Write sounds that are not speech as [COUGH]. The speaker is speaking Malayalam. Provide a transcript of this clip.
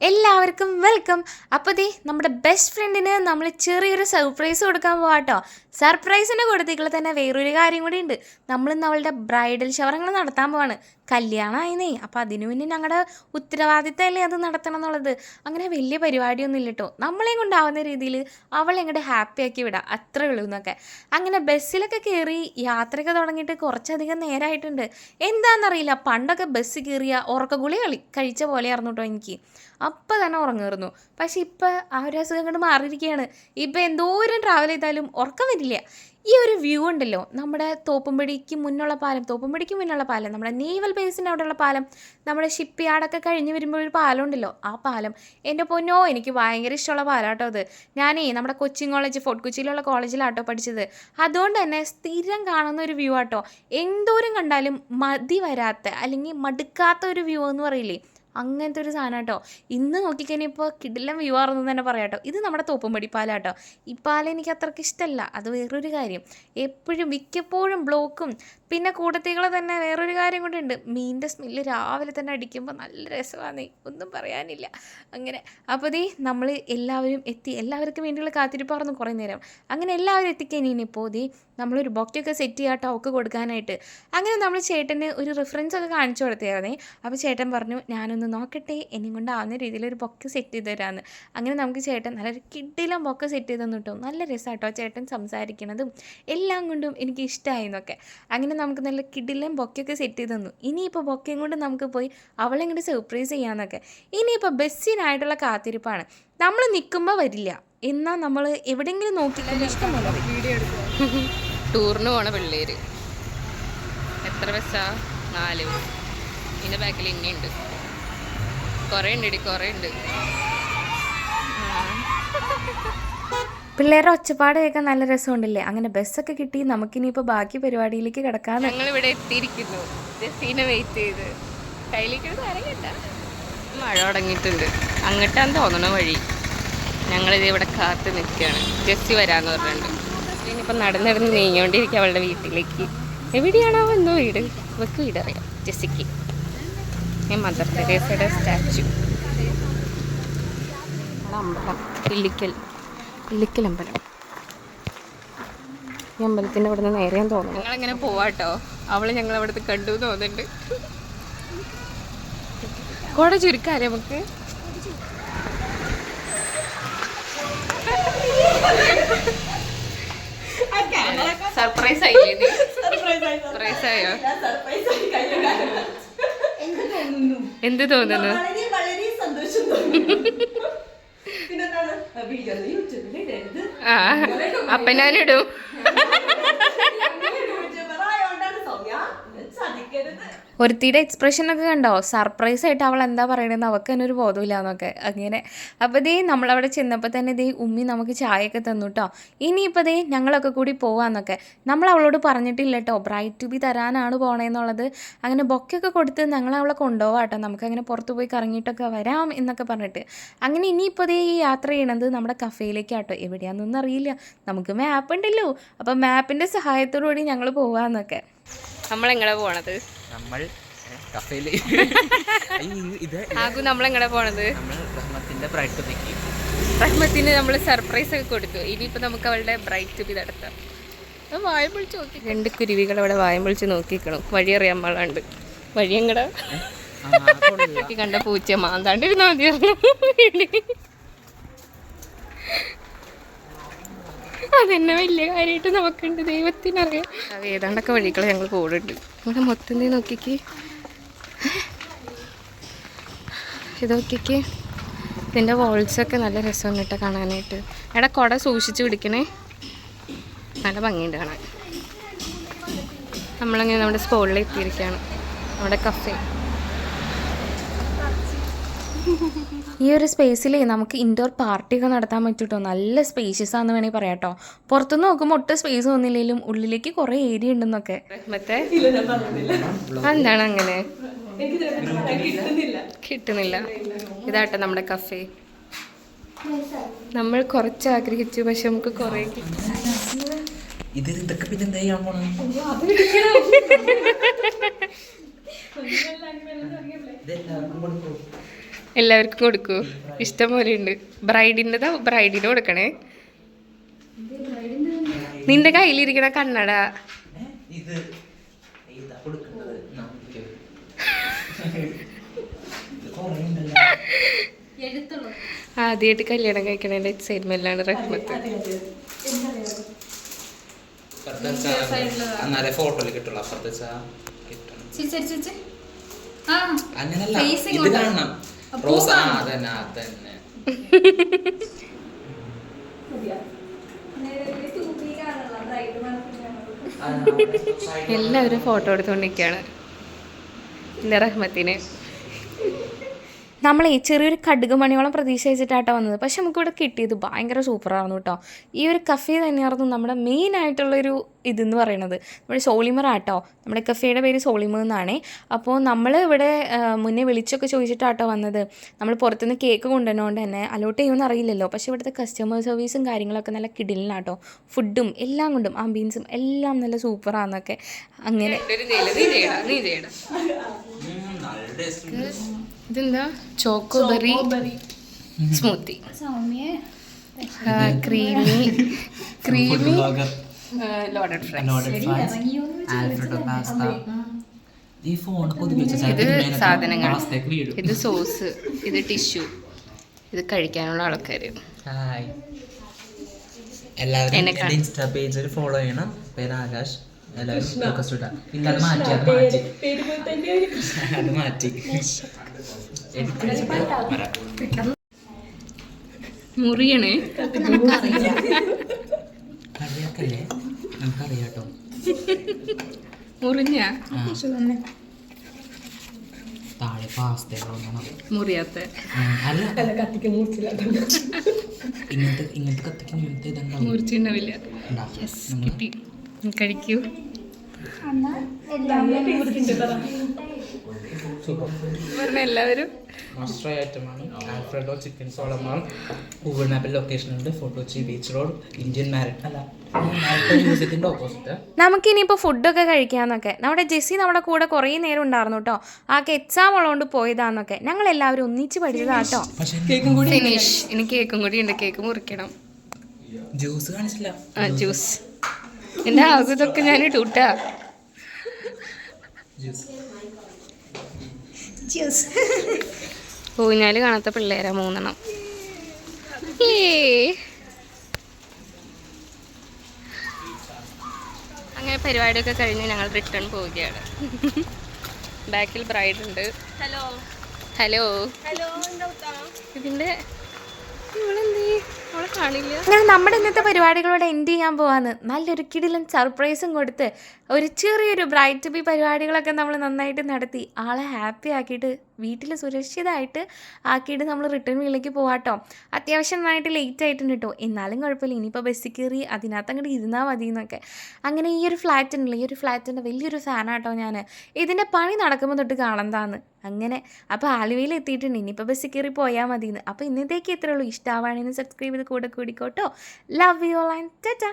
എല്ലാവർക്കും വെൽക്കം അപ്പോൾ ദേ നമ്മുടെ ബെസ്റ്റ് ഫ്രണ്ടിന് നമ്മൾ ചെറിയൊരു സർപ്രൈസ് കൊടുക്കാൻ പോവാട്ടോ സർപ്രൈസിന് കൊടുത്തേക്കുള്ള തന്നെ വേറൊരു കാര്യം കൂടി ഉണ്ട്. നമ്മളിന്ന് അവളുടെ ബ്രൈഡൽ ഷവറങ്ങൾ നടത്താൻ പോവാണ്. കല്യാണമായിന്നേ അപ്പോൾ അതിനു മുന്നേ ഞങ്ങളുടെ ഉത്തരവാദിത്തമല്ലേ അത് നടത്തണം എന്നുള്ളത്. അങ്ങനെ വലിയ പരിപാടിയൊന്നും ഇല്ല കേട്ടോ നമ്മളെയും കൊണ്ടാവുന്ന രീതിയിൽ അവളെ ഇങ്ങോട്ട് ഹാപ്പി ആക്കി വിടാം. അത്രേ ഉള്ളൂ എന്നൊക്കെ അങ്ങനെ ബസ്സിലൊക്കെ കയറി യാത്രയൊക്കെ തുടങ്ങിയിട്ട് കുറച്ചധികം നേരമായിട്ടുണ്ട് എന്താണെന്നറിയില്ല പണ്ടൊക്കെ ബസ് കയറിയ ഉറക്കഗുളി കളി കഴിച്ച പോലെയായിരുന്നു കേട്ടോ എനിക്ക്. അപ്പം തന്നെ ഉറങ്ങുമായിരുന്നു പക്ഷെ ഇപ്പം ആ ഒരു അസുഖം കൊണ്ട് മാറിയിരിക്കുകയാണ് ഇപ്പം എന്തോരം ട്രാവൽ ചെയ്താലും ഉറക്കം വരില്ല. ഈ ഒരു വ്യൂ ഉണ്ടല്ലോ നമ്മുടെ തോപ്പുംപടിക്ക് മുന്നുള്ള പാലം തോപ്പുംപടിക്ക് മുന്നുള്ള പാലം നമ്മുടെ നേവൽ ബേസിന്റെ അവിടെയുള്ള പാലം നമ്മുടെ ഷിപ്പ് യാർഡൊക്കെ കഴിഞ്ഞ് വരുമ്പോൾ ഒരു പാലം ഉണ്ടല്ലോ ആ പാലം. എന്റെ പൊന്നോ എനിക്ക് ഭയങ്കര ഇഷ്ടമുള്ള പാലാട്ടോ അത്. ഞാനേ നമ്മുടെ കൊച്ചിൻ കോളേജ് ഫോർട്ട് കൊച്ചിയിലുള്ള കോളേജിലാട്ടോ പഠിച്ചത്. അതുകൊണ്ട് തന്നെ സ്ഥിരം കാണുന്ന ഒരു വ്യൂ ആട്ടോ. എന്തോരം കണ്ടാലും മതി വരാത്ത അല്ലെങ്കിൽ മടുക്കാത്ത ഒരു വ്യൂ എന്ന് പറയില്ലേ? അങ്ങനത്തെ ഒരു സാധനം കേട്ടോ ഇന്ന് നോക്കിക്കഴിഞ്ഞാൽ ഇപ്പോൾ കിടിലം വ്യൂ ആർന്നു തന്നെ പറയാം കേട്ടോ ഇത് നമ്മുടെ തോപ്പുംപടി കേട്ടോ ഈ പാല എനിക്ക് അത്രയ്ക്ക് ഇഷ്ടമല്ല അത് വേറൊരു കാര്യം. എപ്പോഴും മിക്കപ്പോഴും ബ്ലോക്കും പിന്നെ കൂട്ടത്തികളെ തന്നെ വേറൊരു കാര്യം കൂടി മീനിന്റെ സ്മെല്ല് രാവിലെ തന്നെ അടിക്കുമ്പോൾ നല്ല രസമാണ് ഒന്നും പറയാനില്ല. അങ്ങനെ. അപ്പോൾ ദേ നമ്മൾ എല്ലാവരും എത്തി. എല്ലാവർക്കും വേണ്ടിയുള്ള കാത്തിരിപ്പായിരുന്നു കുറേ നേരം. അങ്ങനെ എല്ലാവരും എത്തിക്കഴിഞ്ഞപ്പോൾ ദേ നമ്മളൊരു ബൊക്കെയൊക്കെ സെറ്റ് ചെയ്യാം ടോക്ക് കൊടുക്കാനായിട്ട്. അങ്ങനെ നമ്മൾ ചേട്ടന് ഒരു റെഫറൻസ് ഒക്കെ കാണിച്ചു കൊടുത്തായിരുന്നേ അപ്പോൾ ചേട്ടൻ പറഞ്ഞു ഞാനൊന്ന് നോക്കട്ടെ. എന്നെ കൊണ്ടാവുന്ന രീതിയിൽ ഒരു ബൊക്കെ സെറ്റ് ചെയ്ത് തരാമെന്ന് അങ്ങനെ നമുക്ക് ചേട്ടൻ നല്ലൊരു കിഡിലും ബൊക്കെ സെറ്റ് ചെയ്ത് തന്നു കേട്ടോ. നല്ല രസമാട്ടോ ചേട്ടൻ സംസാരിക്കണതും എല്ലാം കൊണ്ടും എനിക്ക് ഇഷ്ടമായി എന്നൊക്കെ അങ്ങനെ നമുക്ക് നല്ല കിഡിലും ബൊക്കെയൊക്കെ സെറ്റ് ചെയ്ത് തന്നു. ഇനിയിപ്പോൾ ബൊക്കയും കൊണ്ട് നമുക്ക് പോയി അവളെ ഇങ്ങോട്ട് സർപ്രൈസ് ചെയ്യാമെന്നൊക്കെ ഇനിയിപ്പോൾ ബസ്സിനായിട്ടുള്ള കാത്തിരിപ്പാണ്. നമ്മൾ നിൽക്കുമ്പോൾ വരില്ല. എന്നാൽ നമ്മൾ എവിടെയെങ്കിലും നോക്കിക്കുമ്പോൾ ഇഷ്ടമല്ല ടൂറിന് പോണ പിള്ളേര്. എത്ര ബസ്സാ? നാല്. ഇതിന്റെ ബാക്കിൽ ഇനിയുണ്ട്. കുറേ ഉണ്ട് കുറേ ഉണ്ട് പിള്ളേരുടെ ഒച്ചപ്പാട് കേൾക്കാൻ നല്ല രസമുണ്ടല്ലേ? അങ്ങനെ ബസ്സൊക്കെ കിട്ടി നമുക്കിനിയിപ്പോൾ ബാക്കി പരിപാടിയിലേക്ക് കിടക്കാൻ ഞങ്ങൾ ഇവിടെ എത്തിയിരിക്കുന്നു. ജസീനെ വെയിറ്റ് ചെയ്ത്. കയ്യിലേക്ക് അറിയണ്ട മഴ തുടങ്ങിയിട്ടുണ്ട്. അങ്ങോട്ടാന്ന് തോന്നണ വഴി ഞങ്ങളിത് ഇവിടെ കാത്ത് നിൽക്കുകയാണ് ജസ്സി വരാന്ന് പറഞ്ഞിട്ടുണ്ട്. ഇനിയിപ്പോൾ നടന്നിടന്ന് നീങ്ങിക്കൊണ്ടിരിക്കുക അവളുടെ വീട്ടിലേക്ക്. എവിടെയാണോ എന്തോ വീട്? ഇവക്ക് വീടറിയാം. ജസ്സിക്ക്. Mother തെരേസയുടെ statue. അമ്പലം. ഇല്ലിക്കൽ. ഇല്ലിക്കൽ അമ്പലം. ഈ അമ്പലത്തിന്റെ അവിടെ നിന്ന് നേരെയാൻ തോന്നുന്നു. ഞങ്ങളിങ്ങനെ പോവാട്ടോ. അവൾ ഞങ്ങൾ അവിടുത്തെ കണ്ടു തോന്നുന്നുണ്ട്. കുട ചുരുക്കാല്ലേ നമുക്ക്? സർപ്രൈസ് ആയില്ലേ സർപ്രൈസ് ആയോ ആയി? തോന്നുന്നു സന്തോഷം തോന്നുന്നു. അപ്പൊ ഞാനിടും ഒരുത്തിയുടെ എക്സ്പ്രഷനൊക്കെ കണ്ടോ? സർപ്രൈസ് ആയിട്ട് അവൾ എന്താ പറയണതെന്ന് അവൾക്ക് തന്നെ ഒരു ബോധമില്ല എന്നൊക്കെ. അങ്ങനെ. അപ്പോൾ ദേ നമ്മളവിടെ ചെന്നപ്പോൾ തന്നെ ദേ ഉമ്മി നമുക്ക് ചായയൊക്കെ തന്നു കേട്ടോ ഇനിയിപ്പോൾ ദേ ഞങ്ങളൊക്കെ കൂടി പോവാന്നൊക്കെ. നമ്മൾ അവളോട് പറഞ്ഞിട്ടില്ല കേട്ടോ ബ്രൈറ്റ് ടു ബി തരാനാണ് പോണേന്നുള്ളത്. അങ്ങനെ ബൊക്കൊക്കെ കൊടുത്ത് ഞങ്ങൾ അവളെ കൊണ്ടുപോകാം കേട്ടോ നമുക്കങ്ങനെ പുറത്ത് പോയി കറങ്ങിയിട്ടൊക്കെ വരാം എന്നൊക്കെ പറഞ്ഞിട്ട്. അങ്ങനെ ഇനിയിപ്പോൾ ദേ ഈ യാത്ര ചെയ്യണത് നമ്മുടെ കഫേയിലേക്കാട്ടോ എവിടെയാണെന്നൊന്നും അറിയില്ല. നമുക്ക് മാപ്പ് ഉണ്ടല്ലോ. അപ്പോൾ മാപ്പിന്റെ സഹായത്തോടു കൂടി ഞങ്ങൾ നമ്മളെങ്ങനെ പോണത്? നമ്മൾ കഫേൽ. [LAUGHS] ഇത് ആകു നമ്മളെങ്ങനെ പോണത്? നമ്മൾ റഹ്മത്തിന്റെ ബ്രൈറ്റ് റഹ്മത്തിന് നമ്മൾ സർപ്രൈസ് ഒക്കെ കൊടുത്തു. ഇനിയിപ്പോൾ നമുക്ക് അവളുടെ ബ്രൈറ്റ് ബി നടത്താം. വായം പൊളിച്ച് നോക്കി. രണ്ട് കുരുവികൾ അവിടെ വായം പൊളിച്ച് നോക്കിക്കണം വഴി അറിയാൻ പാടാണ്ട്. വഴി എങ്ങടാ? കണ്ട പൂച്ച മാന്താണ്ടിരുന്നാ മതിയായിരുന്നു. അതെന്നെ വലിയ കാര്യമായിട്ട് നമുക്കുണ്ട്. ദൈവത്തിനറിയാം. ഏതാണ്ടൊക്കെ വഴികൾ ഞങ്ങൾ കൂടുണ്ട് ഇവിടെ മൊത്തം നോക്കിക്ക്. ഇത് നോക്കിക്ക്. ഇതിന്റെ വോൾസൊക്കെ നല്ല രസമാണ് കേട്ടോ കാണാനായിട്ട്. എടാ കുട സൂക്ഷിച്ച് പിടിക്കണേ. നല്ല ഭംഗിയുണ്ട് കാണാൻ. നമ്മളങ്ങനെ നമ്മുടെ സ്പോളിൽ എത്തിയിരിക്കുകയാണ് നമ്മുടെ കഫേ ഈ ഒരു സ്പേസിൽ നമുക്ക് ഇൻഡോർ പാർട്ടി ഒക്കെ നടത്താൻ പറ്റൂട്ടോ. നല്ല സ്പേഷ്യസ് ആണെന്ന് വേണമെങ്കിൽ പറയാം കേട്ടോ പുറത്തുനിന്ന് നോക്കുമ്പോൾ ഒട്ടും സ്പേസ് ഒന്നുമില്ലെങ്കിലും ഉള്ളിലേക്ക് കുറേ ഏരിയ ഉണ്ടെന്നൊക്കെ. മറ്റേ എന്താണ് അങ്ങനെ? കിട്ടുന്നില്ല. ഇതാട്ടെ നമ്മുടെ കഫേ നമ്മൾ കുറച്ച് ആഗ്രഹിച്ചു പക്ഷെ നമുക്ക് കുറേ ഇത് ഇതൊക്കെ പിന്നെ എന്താ ചെയ്യാൻ പോണേ? ഇതെല്ലാവർക്കും കൊടുക്കും. എല്ലാവർക്കും കൊടുക്കൂ. ഇഷ്ടം പോലെ ഉണ്ട് ബ്രൈഡിന്റെതാ ബ്രൈഡിന് കൊടുക്കണേ. നിന്റെ കയ്യിലിരിക്കണ കണ്ണട. ആദ്യമായിട്ട് കല്യാണം കഴിക്കണേന്റെ എക്സൈറ്റ്മെന്റിലാണ് റഹ്മത്ത്. ഫോട്ടോയിൽ കിട്ടുള്ളൂ. അപ്പുറത്തെ അങ്ങനല്ല. ഇത് കാണണം. റോസ്. ആ അതന്നെ അതന്നെ. എല്ലാവരും ഫോട്ടോ എടുത്തുകൊണ്ടിരിക്കുകയാണ് റഹ്മത്തിനെ റഹ്മത്തിന്. നമ്മളെ ചെറിയൊരു കടുക് മണിയോളം പ്രതീക്ഷ വെച്ചിട്ടാട്ടോ വന്നത്. പക്ഷെ നമുക്കിവിടെ കിട്ടിയത് ഭയങ്കര സൂപ്പറാണ് കേട്ടോ. ഈ ഒരു കഫേ തന്നെയായിരുന്നു നമ്മുടെ മെയിൻ ആയിട്ടുള്ളൊരു ഇതെന്ന് പറയുന്നത്. നമ്മുടെ സോളിമർ ആട്ടോ. നമ്മുടെ കഫേയുടെ പേര് സോളിമർ എന്നാണേ. അപ്പോൾ നമ്മൾ ഇവിടെ മുന്നേ വിളിച്ചൊക്കെ ചോദിച്ചിട്ടാട്ടോ വന്നത്. നമ്മൾ പുറത്തുനിന്ന് കേക്ക് കൊണ്ടുവന്നുകൊണ്ട് തന്നെ അലോട്ട് ചെയ്യുമെന്ന് അറിയില്ലല്ലോ. പക്ഷേ ഇവിടുത്തെ കസ്റ്റമർ സർവീസും കാര്യങ്ങളൊക്കെ നല്ല കിടിലിനാട്ടോ. ഫുഡും എല്ലാം കൊണ്ടും ആംബിയൻസും എല്ലാം നല്ല സൂപ്പറാന്നൊക്കെ. അങ്ങനെ ഇതെന്താ? Chocoberry smoothie. [LAUGHS] Creamy. Creamy. Loaded Alfredo pasta ഈ ഫോൺ ഇത് സാധനങ്ങൾ. ഇത് സോസ് ഇത് ടിഷ്യൂ ഇത് കഴിക്കാനുള്ള ആൾക്കാർ ഹായ് എല്ലാവരും ഇൻസ്റ്റാ പേജിൽ ഫോളോ ചെയ്യണം. പേര് ആകാശ്. ഇടാം. അത് മാറ്റി അത് മാറ്റി. [LAUGHS] അത് മാറ്റി. മുറിയണേ. കറിയാക്കല്ലേ? നമുക്കറിയാട്ടോ. മുറിഞ്ഞ? താഴെ പാസ്തകളൊന്നും മുറിയാത്ത. അല്ല. അല്ല കത്തിക്ക് മൂർച്ചില്ല ഇങ്ങനത്തെ ഇങ്ങനത്തെ കത്തിക്ക് ഇങ്ങനത്തെ ഇതുണ്ടാവും മുറിച്ചിണ്ടാവില്ല. കിട്ടി. കഴിക്കൂ. എല്ലാവരും മസ്റ്റ് ഐറ്റമാണ് ആൽഫ്രഡോ ചിക്കൻ ഗൂഗിൾ ലൊക്കേഷൻ ഉണ്ട്. ബീച്ച് റോഡ് ഇന്ത്യൻ മാരിറ്റ് അല്ല നമുക്കിനിയിപ്പോൾ ഫുഡൊക്കെ കഴിക്കാമെന്നൊക്കെ നമ്മുടെ ജെസ്സി നമ്മുടെ കൂടെ കുറേ നേരം ഉണ്ടായിരുന്നു കേട്ടോ ആ എക്സാം ഉള്ളതുകൊണ്ട് പോയതാന്നൊക്കെ. ഞങ്ങൾ എല്ലാവരും ഒന്നിച്ച് പഠിച്ചതാട്ടോ ഫിനിഷ് ഇനി കേക്കും കൂടി ഉണ്ട്. കേക്ക് മുറിക്കണം. ജ്യൂസ് കാണിച്ചില്ല. ആ ജ്യൂസ് എന്റെ ആകുതൊക്കെ ഞാൻ ഇടൂട്ടാ ജ്യൂസ് ഊഞ്ഞാൽ കാണാത്ത പിള്ളേരാ മൂന്നെണ്ണം. അങ്ങനെ പരിപാടിയൊക്കെ കഴിഞ്ഞ് ഞങ്ങൾ റിട്ടേൺ പോവുകയാണ്. ബാക്കിൽ ബ്രൈഡ് ഉണ്ട്. ഹലോ ഹലോ ഹലോ ഇതിന്റെ ഇവളെന്തേ? അങ്ങനെ നമ്മുടെ ഇന്നത്തെ പരിപാടികളോടെ എൻഡ് ചെയ്യാൻ പോവാന്ന്. നല്ലൊരു കിടിലും സർപ്രൈസും കൊടുത്ത് ഒരു ചെറിയൊരു ബ്രൈറ്റ് ബി പരിപാടികളൊക്കെ നമ്മൾ നന്നായിട്ട് നടത്തി. ആളെ ഹാപ്പി ആക്കിയിട്ട് വീട്ടിൽ സുരക്ഷിതമായിട്ട് ആക്കിയിട്ട് നമ്മൾ റിട്ടേൺ വീട്ടിലേക്ക് പോവാട്ടോ. അത്യാവശ്യം നന്നായിട്ട് ലേറ്റ് ആയിട്ടുണ്ട് കേട്ടോ എന്നാലും കുഴപ്പമില്ല. ഇനിയിപ്പോൾ ബസ്സിൽ കയറി അതിനകത്ത് അങ്ങോട്ട് ഇരുന്നാൽ മതി എന്നൊക്കെ അങ്ങനെ ഈ ഒരു ഫ്ലാറ്റ് ഉണ്ടല്ലോ ഈ ഒരു ഫ്ലാറ്റിന്റെ വലിയൊരു ഫാനാട്ടോ ഞാൻ ഇതിന്റെ പണി നടക്കുമ്പോൾ തൊട്ട് കാണന്താന്ന് അങ്ങനെ. അപ്പോൾ ആലുവയിൽ എത്തിയിട്ടുണ്ട്. ഇനിയിപ്പോൾ ബസ്സിൽ കയറി പോയാൽ മതി എന്ന് അപ്പോൾ ഇന്നത്തേക്ക് ഇത്രേ ഉള്ളൂ. ഇഷ്ടമാവാണെങ്കിൽ സബ്സ്ക്രൈബ് ചെയ്ത് കൂടെ കൂടിക്കോട്ടോ. Love you all and tata